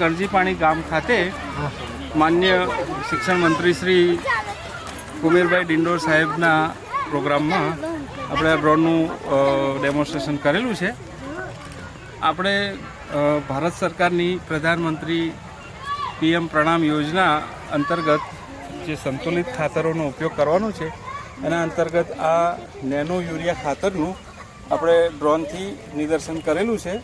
કરજીપાણી ગામ ખાતે માન્ય શિક્ષણ મંત્રી શ્રી કુમેરભાઈ ડિંડોર સાહેબના પ્રોગ્રામમાં આપણે આ ડ્રોનનું ડેમોન્સ્ટ્રેશન કરેલું છે. આપણે ભારત સરકારની પ્રધાનમંત્રી પીએમ પ્રણામ યોજના અંતર્ગત જે સંતુલિત ખાતરોનો ઉપયોગ કરવાનો છે, એના અંતર્ગત આ નેનો યુરિયા ખાતરનું આપણે ડ્રોનથી નિદર્શન કરેલું છે.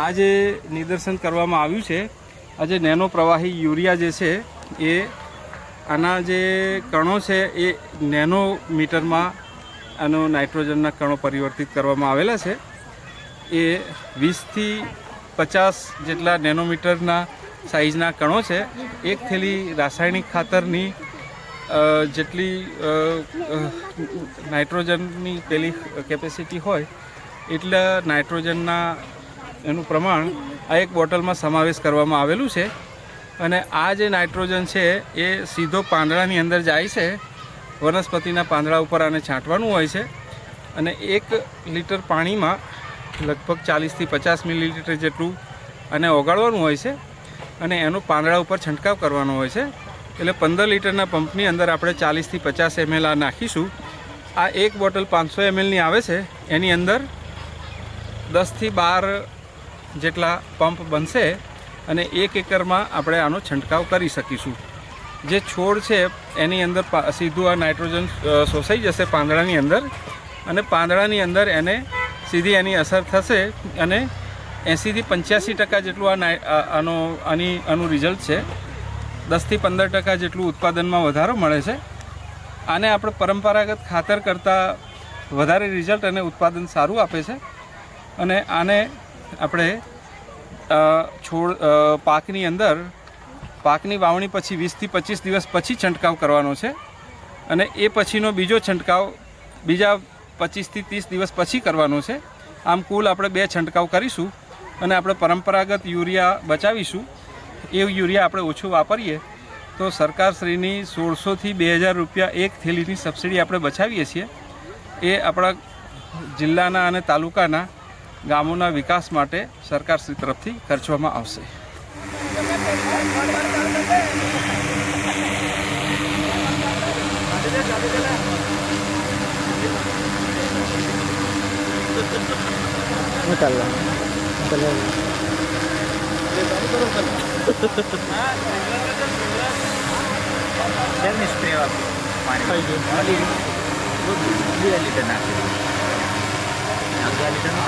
આ જે નિદર્શન કરવામાં આવ્યું છે, આ જે નેનો પ્રવાહી યુરિયા જે છે, એ આના જે કણો છે, એ નેનો મીટરમાં આનો નાઇટ્રોજનના કણો પરિવર્તિત કરવામાં આવેલા છે. એ વીસથી પચાસ જેટલા નેનોમીટરના સાઇઝના કણો છે. એક થેલી રાસાયણિક ખાતરની જેટલી નાઇટ્રોજનની પેલી કેપેસિટી હોય, એટલા નાઇટ્રોજનના એનું પ્રમાણ આ એક બોટલમાં સમાવેશ કરવામાં આવેલું છે. અને આ જે નાઇટ્રોજન છે, એ સીધો પાંદડાની અંદર જાય છે. વનસ્પતિના પાંદડા ઉપર આને છાંટવાનું હોય છે. અને એક લીટર પાણીમાં લગભગ ચાલીસથી પચાસ મિલીલીટર જેટલું આને ઓગાળવાનું હોય છે. અને એનો પાંદડા ઉપર છંટકાવ કરવાનો હોય છે. એટલે પંદર લીટરના પંપની અંદર આપણે ચાલીસથી પચાસ એમએલ આ નાખીશું. આ એક બોટલ પાંચસો એમએલની આવે છે. એની અંદર દસથી બાર જેટલા પંપ બનશે અને એક એકરમાં આપણે આનો છંટકાવ કરી શકીશું. જે છોડ છે, એની અંદર સીધું આ નાઇટ્રોજન શોષાઈ જશે પાંદડાની અંદર અને પાંદડાની અંદર એને સીધી એની અસર થશે અને એંસીથી પંચ્યાસી ટકા જેટલું આ- આનો, આની, આનું રિઝલ્ટ છે. દસથી પંદર ટકા જેટલું ઉત્પાદનમાં વધારો મળે છે. આને આપણે પરંપરાગત ખાતર કરતાં વધારે રિઝલ્ટ અને ઉત્પાદન સારું આપે છે. અને આને આપણે છોડ પાકની અંદર, પાકની વાવણી પછી વીસથી પચીસ દિવસ પછી છંટકાવ કરવાનો છે. અને એ પછીનો બીજો છંટકાવ બીજા પચીસથી ત્રીસ દિવસ પછી કરવાનો છે. આમ કુલ આપણે બે છંટકાવ કરીશું અને આપણે પરંપરાગત યુરિયા બચાવીશું. એ યુરિયા આપણે ઓછું વાપરીએ તો સરકારશ્રીની સોળસોથી બે હજાર રૂપિયા એક થેલીની સબસિડી આપણે બચાવીએ છીએ. એ આપણા જિલ્લાના અને તાલુકાના ગામોના વિકાસ માટે સરકારશ્રી તરફથી ખર્ચવામાં આવશે. લીટર નાખી અગિયાર લીટરનું